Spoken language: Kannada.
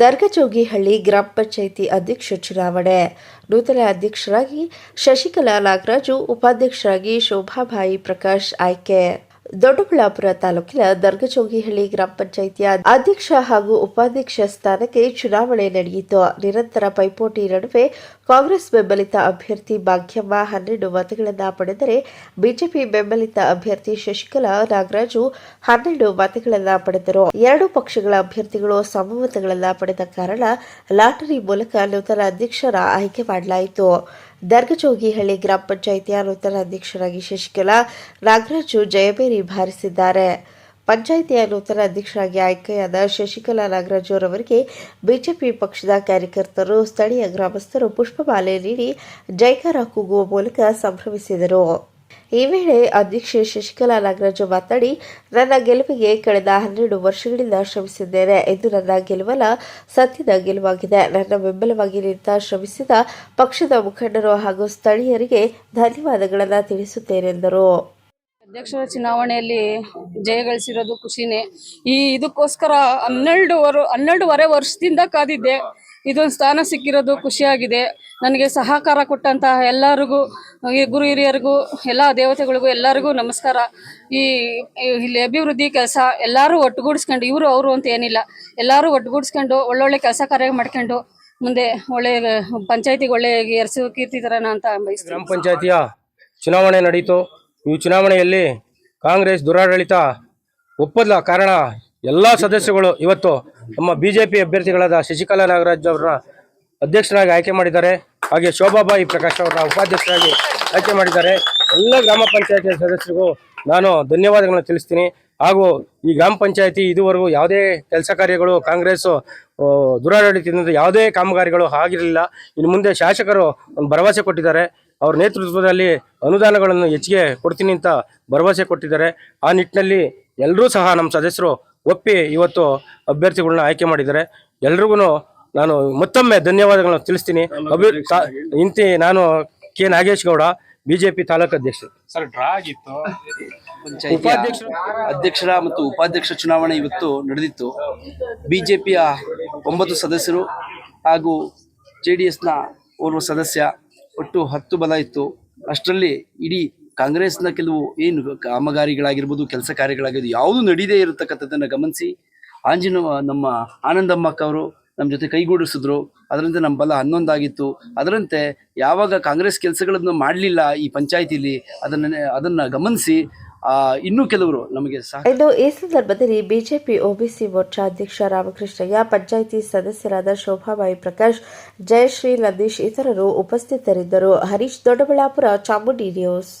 ದರ್ಗಜೋಗಿಹಳ್ಳಿ ಗ್ರಾಮ ಪಂಚಾಯಿತಿ ಅಧ್ಯಕ್ಷ ಚುನಾವಣೆ. ನೂತನ ಅಧ್ಯಕ್ಷರಾಗಿ ಶಶಿಕಲಾ ನಾಗರಾಜು ಉಪಾಧ್ಯಕ್ಷರಾಗಿ ಶೋಭಾಬಾಯಿ ಪ್ರಕಾಶ್ ಆಯ್ಕೆ. ದೊಡ್ಡಬಳ್ಳಾಪುರ ತಾಲೂಕಿನ ದರ್ಗಜೋಗಿಹಳ್ಳಿ ಗ್ರಾಮ ಪಂಚಾಯಿತಿಯ ಅಧ್ಯಕ್ಷ ಹಾಗೂ ಉಪಾಧ್ಯಕ್ಷ ಸ್ಥಾನಕ್ಕೆ ಚುನಾವಣೆ ನಡೆಯಿತು. ನಿರಂತರ ಪೈಪೋಟಿ ನಡುವೆ ಕಾಂಗ್ರೆಸ್ ಬೆಂಬಲಿತ ಅಭ್ಯರ್ಥಿ ಭಾಗ್ಯಮ್ಮ ಹನ್ನೆರಡು ಮತಗಳನ್ನು ಪಡೆದರೆ ಬಿಜೆಪಿ ಬೆಂಬಲಿತ ಅಭ್ಯರ್ಥಿ ಶಶಿಕಲಾ ನಾಗರಾಜು ಹನ್ನೆರಡು ಮತಗಳನ್ನು ಪಡೆದರು. ಎರಡು ಪಕ್ಷಗಳ ಅಭ್ಯರ್ಥಿಗಳು ಸಮಮತಗಳನ್ನು ಪಡೆದ ಕಾರಣ ಲಾಟರಿ ಮೂಲಕ ನೂತನ ಅಧ್ಯಕ್ಷರ ಆಯ್ಕೆ ಮಾಡಲಾಯಿತು. ದರ್ಗಜೋಗಿಹಳ್ಳಿ ಗ್ರಾಮ ಪಂಚಾಯಿತಿಯ ನೂತನ ಅಧ್ಯಕ್ಷರಾಗಿ ಶಶಿಕಲಾ ನಾಗರಾಜು ಜಯಬೇರಿ ಭಾರಿಸಿದ್ದಾರೆ. ಪಂಚಾಯಿತಿಯ ನೂತನ ಅಧ್ಯಕ್ಷರಾಗಿ ಆಯ್ಕೆಯಾದ ಶಶಿಕಲಾ ನಾಗರಾಜು ಅವರಿಗೆ ಬಿಜೆಪಿ ಪಕ್ಷದ ಕಾರ್ಯಕರ್ತರು, ಸ್ಥಳೀಯ ಗ್ರಾಮಸ್ಥರು ಪುಷ್ಪಮಾಲೆ ನೀಡಿ ಜೈಕಾರ ಕೂಗುವ ಮೂಲಕ ಸಂಭ್ರಮಿಸಿದರು. ಈ ವೇಳೆ ಅಧ್ಯಕ್ಷೆ ಶಶಿಕಲಾ ನಾಗರಾಜ ಮಾತನಾಡಿ, ನನ್ನ ಗೆಲುವಿಗೆ ಕಳೆದ ಹನ್ನೆರಡು ವರ್ಷಗಳಿಂದ ಶ್ರಮಿಸಿದ್ದೇನೆ ಇದು ನನ್ನ ಗೆಲುವಲ್ಲ, ಸತ್ಯದ ಗೆಲುವಾಗಿದೆ. ನನ್ನ ಬೆಂಬಲವಾಗಿ ನಿಂತ ಶ್ರಮಿಸಿದ ಪಕ್ಷದ ಮುಖಂಡರು ಹಾಗೂ ಸ್ಥಳೀಯರಿಗೆ ಧನ್ಯವಾದಗಳನ್ನು ತಿಳಿಸುತ್ತೇನೆಂದರು ಅಧ್ಯಕ್ಷರ ಚುನಾವಣೆಯಲ್ಲಿ ಜಯಗಳಿಸಿರೋದು ಖುಷಿನೇ. ಈ ಇದಕ್ಕೋಸ್ಕರ ಹನ್ನೆರಡುವರು, ಹನ್ನೆರಡೂವರೆ ವರ್ಷದಿಂದ ಕಾದಿದ್ದೆ. ಇದೊಂದು ಸ್ಥಾನ ಸಿಕ್ಕಿರೋದು ಖುಷಿಯಾಗಿದೆ. ನನಗೆ ಸಹಕಾರ ಕೊಟ್ಟಂತಹ ಎಲ್ಲರಿಗೂ, ಈ ಗುರು ಹಿರಿಯರಿಗೂ, ಎಲ್ಲ ದೇವತೆಗಳಿಗೂ ಎಲ್ಲರಿಗೂ ನಮಸ್ಕಾರ. ಈ ಇಲ್ಲಿ ಅಭಿವೃದ್ಧಿ ಕೆಲಸ ಎಲ್ಲರೂ ಒಟ್ಟುಗೂಡಿಸ್ಕೊಂಡು, ಇವರು ಅವರು ಅಂತ ಏನಿಲ್ಲ. ಎಲ್ಲರೂ ಒಟ್ಟುಗೂಡಿಸ್ಕೊಂಡು, ಒಳ್ಳೊಳ್ಳೆ ಕೆಲಸ ಕಾರ್ಯ ಮಾಡ್ಕೊಂಡು, ಮುಂದೆ ಒಳ್ಳೆ, ಪಂಚಾಯತಿಗೆ ಒಳ್ಳೆ ಕೀರ್ತಿ ತರೋಣ ಅಂತ ಬಯಸ್ತೀನಿ. ಗ್ರಾಮ ಪಂಚಾಯತಿಯ ಚುನಾವಣೆ ನಡೀತು. ಈ ಚುನಾವಣೆಯಲ್ಲಿ ಕಾಂಗ್ರೆಸ್ ದುರಾಡಳಿತ ಒಪ್ಪದ ಕಾರಣ ಎಲ್ಲ ಸದಸ್ಯಗಳು ಇವತ್ತು ನಮ್ಮ ಬಿಜೆಪಿ ಅಭ್ಯರ್ಥಿಗಳಾದ ಶಶಿಕಲಾ ನಾಗರಾಜ್ ಅವರನ್ನ ಅಧ್ಯಕ್ಷರಾಗಿ ಆಯ್ಕೆ ಮಾಡಿದ್ದಾರೆ. ಹಾಗೆ ಶೋಭಾಬಾಯಿ ಪ್ರಕಾಶ್ ಅವರನ್ನ ಉಪಾಧ್ಯಕ್ಷರಾಗಿ ಆಯ್ಕೆ ಮಾಡಿದ್ದಾರೆ. ಎಲ್ಲ ಗ್ರಾಮ ಪಂಚಾಯತಿ ಸದಸ್ಯರಿಗೂ ನಾನು ಧನ್ಯವಾದಗಳನ್ನು ತಿಳಿಸ್ತೀನಿ. ಹಾಗೂ ಈ ಗ್ರಾಮ ಪಂಚಾಯತಿ ಇದುವರೆಗೂ ಯಾವುದೇ ಕೆಲಸ ಕಾರ್ಯಗಳು, ಕಾಂಗ್ರೆಸ್ ದುರಾಡಳಿತದಿಂದ ಯಾವುದೇ ಕಾಮಗಾರಿಗಳು ಆಗಿರಲಿಲ್ಲ. ಇನ್ನು ಮುಂದೆ ಶಾಸಕರು ಒಂದು ಭರವಸೆ ಕೊಟ್ಟಿದ್ದಾರೆ. ಅವ್ರ ನೇತೃತ್ವದಲ್ಲಿ ಅನುದಾನಗಳನ್ನು ಹೆಚ್ಚಿಗೆ ಕೊಡ್ತೀನಿ ಅಂತ ಭರವಸೆ ಕೊಟ್ಟಿದ್ದಾರೆ. ಆ ನಿಟ್ಟಿನಲ್ಲಿ ಎಲ್ಲರೂ ಸಹ ನಮ್ಮ ಸದಸ್ಯರು ಒಪ್ಪಿ ಇವತ್ತು ಅಭ್ಯರ್ಥಿಗಳನ್ನ ಆಯ್ಕೆ ಮಾಡಿದ್ದಾರೆ. ಎಲ್ರಿಗೂ ನಾನು ಮತ್ತೊಮ್ಮೆ ಧನ್ಯವಾದಗಳನ್ನು ತಿಳಿಸ್ತೀನಿ. ಅಭಿ ಇಂತಿ ನಾನು ಕೆ ನಾಗೇಶ್ ಗೌಡ ಬಿಜೆಪಿ ತಾಲೂಕು ಅಧ್ಯಕ್ಷರು. ಸರ್ ಡ್ರಾ ಆಗಿತ್ತು. ಉಪಾಧ್ಯಕ್ಷ ಉಪಾಧ್ಯಕ್ಷರು ಅಧ್ಯಕ್ಷರ ಮತ್ತು ಉಪಾಧ್ಯಕ್ಷ ಚುನಾವಣೆ ಇವತ್ತು ನಡೆದಿತ್ತು. ಬಿಜೆಪಿಯ ಒಂಬತ್ತು ಸದಸ್ಯರು ಹಾಗೂ ಜೆ ಡಿ ಎಸ್ನ ಓರ್ವ ಸದಸ್ಯ ಒಟ್ಟು ಹತ್ತು ಬಲ ಇತ್ತು. ಅಷ್ಟರಲ್ಲಿ ಇಡೀ ಕಾಂಗ್ರೆಸ್ನ ಕೆಲವು ಏನು ಕಾಮಗಾರಿಗಳಾಗಿರ್ಬೋದು, ಕೆಲಸ ಕಾರ್ಯಗಳಾಗಿರ್ಬೋದು, ಯಾವುದು ನಡೀದೇ ಇರತಕ್ಕಂಥದ್ದನ್ನು ಗಮನಿಸಿ, ಆಂಜಿನ ನಮ್ಮ ಆನಂದಮ್ಮಕ್ಕ ಅವರು ನಮ್ಮ ಜೊತೆ ಕೈಗೂಡಿಸಿದ್ರು. ಅದರಂತೆ ನಮ್ಮ ಬಲ ಹನ್ನೊಂದಾಗಿತ್ತು. ಅದರಂತೆ ಯಾವಾಗ ಕಾಂಗ್ರೆಸ್ ಕೆಲಸಗಳನ್ನು ಮಾಡಲಿಲ್ಲ ಈ ಪಂಚಾಯತಿಲಿ, ಅದನ್ನ ಅದನ್ನ ಗಮನಿಸಿ ಇನ್ನೂ ಕೆಲವರು ನಮಗೆ ಇನ್ನು ಈ ಸಂದರ್ಭದಲ್ಲಿ ಬಿಜೆಪಿ ಒಬಿಸಿ ಮೋರ್ಚಾ ಅಧ್ಯಕ್ಷ ರಾಮಕೃಷ್ಣಯ್ಯ ಪಂಚಾಯಿತಿ ಸದಸ್ಯರಾದ ಶೋಭಾಬಾಯಿ ಪ್ರಕಾಶ್, ಜಯಶ್ರೀ ನಂದೀಶ್ ಇತರರು ಉಪಸ್ಥಿತರಿದ್ದರು. ಹರೀಶ್ ದೊಡ್ಡಬಳ್ಳಾಪುರ, ಚಾಮುಂಡಿ ನ್ಯೂಸ್.